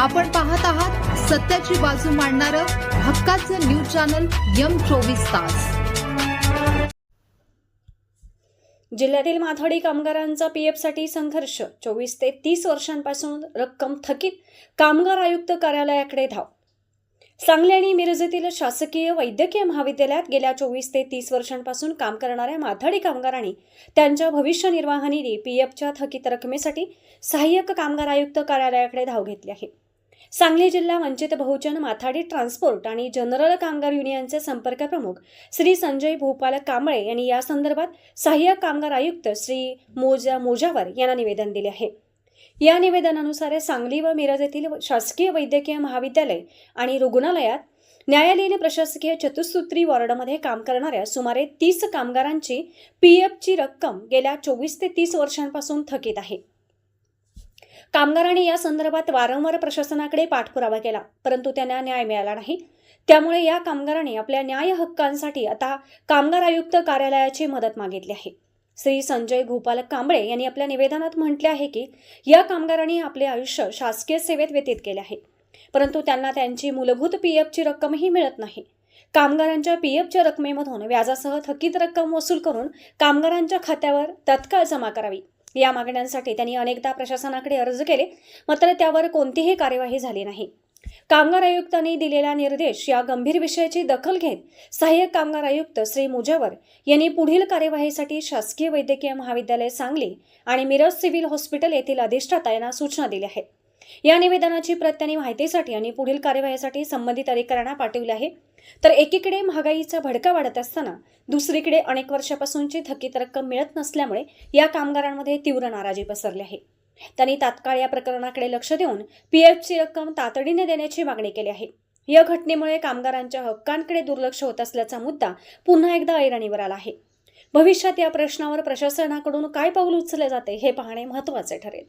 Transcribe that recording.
आपण पाहत आहात सत्याची बाजू मांडणारं हक्काचं न्यूज चॅनल यम चोवीस तास. जिल्ह्यातील माथाडी कामगारांचा पीएफसाठी संघर्ष. चोवीस ते तीस वर्षांपासून रक्कम थकीत कामगार आयुक्त कार्यालयाकडे धाव. सांगली आणि मिरजेतील शासकीय वैद्यकीय महाविद्यालयात गेल्या चोवीस ते तीस वर्षांपासून काम करणाऱ्या माथाडी कामगारांनी त्यांच्या भविष्य निर्वाह निधी पीएफच्या थकीत रकमेसाठी सहाय्यक कामगार आयुक्त कार्यालयाकडे धाव घेतली आहे. सांगली जिल्हा वंचित बहुजन माथाडी ट्रान्सपोर्ट आणि जनरल कामगार युनियनचे संपर्क प्रमुख श्री संजय भोपाल कांबळे यांनी या संदर्भात सहाय्यक कामगार आयुक्त श्री मोजा मोजावर यांना निवेदन दिले आहे. या निवेदनानुसार सांगली व मिरज येथील शासकीय वैद्यकीय महाविद्यालय आणि रुग्णालयात न्यायालयीन प्रशासकीय चतुसूत्री वॉर्डमध्ये काम करणाऱ्या सुमारे तीस कामगारांची पी एफची रक्कम गेल्या चोवीस ते तीस वर्षांपासून थकीत आहे. कामगारांनी या संदर्भात वारंवार प्रशासनाकडे पाठपुरावा केला परंतु त्यांना न्याय मिळाला नाही. त्यामुळे या कामगारांनी आपल्या न्याय हक्कांसाठी आता कामगार आयुक्त कार्यालयाची मदत मागितली आहे. श्री संजय भूपाल कांबळे यांनी आपल्या निवेदनात म्हटले आहे की या कामगारांनी आपले आयुष्य शासकीय सेवेत व्यतीत केले आहे परंतु त्यांना त्यांची मूलभूत पीएफची रक्कमही मिळत नाही. कामगारांच्या पीएफच्या रकमेमधून व्याजासह थकीत रक्कम वसूल करून कामगारांच्या खात्यावर तत्काळ जमा करावी. या मागण्यांसाठी त्यांनी अनेकदा प्रशासनाकडे अर्ज केले मात्र त्यावर कोणतीही कार्यवाही झाली नाही. कामगार आयुक्तांनी दिलेला निर्देश या गंभीर विषयाची दखल घेत सहाय्यक कामगार आयुक्त श्री मुजावर यांनी पुढील कार्यवाहीसाठी शासकीय वैद्यकीय महाविद्यालय सांगली आणि मिरज सिव्हिल हॉस्पिटल येथील अधिष्ठाता यांना सूचना दिल्या आहेत. या निवेदनाची प्रत त्यांनी माहितीसाठी आणि पुढील कार्यवाहीसाठी संबंधित अधिकाऱ्यांना पाठवली आहे. तर एकीकडे महागाईचा भडका वाढत असताना दुसरीकडे अनेक वर्षापासूनची थकीत रक्कम मिळत नसल्यामुळे या कामगारांमध्ये तीव्र नाराजी पसरली आहे. त्यांनी तात्काळ या प्रकरणाकडे लक्ष देऊन पीएफची रक्कम तातडीने देण्याची मागणी केली आहे. या घटनेमुळे कामगारांच्या हक्कांकडे दुर्लक्ष होत असल्याचा मुद्दा पुन्हा एकदा ऐरणीवर आला आहे. भविष्यात या प्रश्नावर प्रशासनाकडून काय पाऊल उचलले जाते हे पाहणे महत्त्वाचे ठरेल.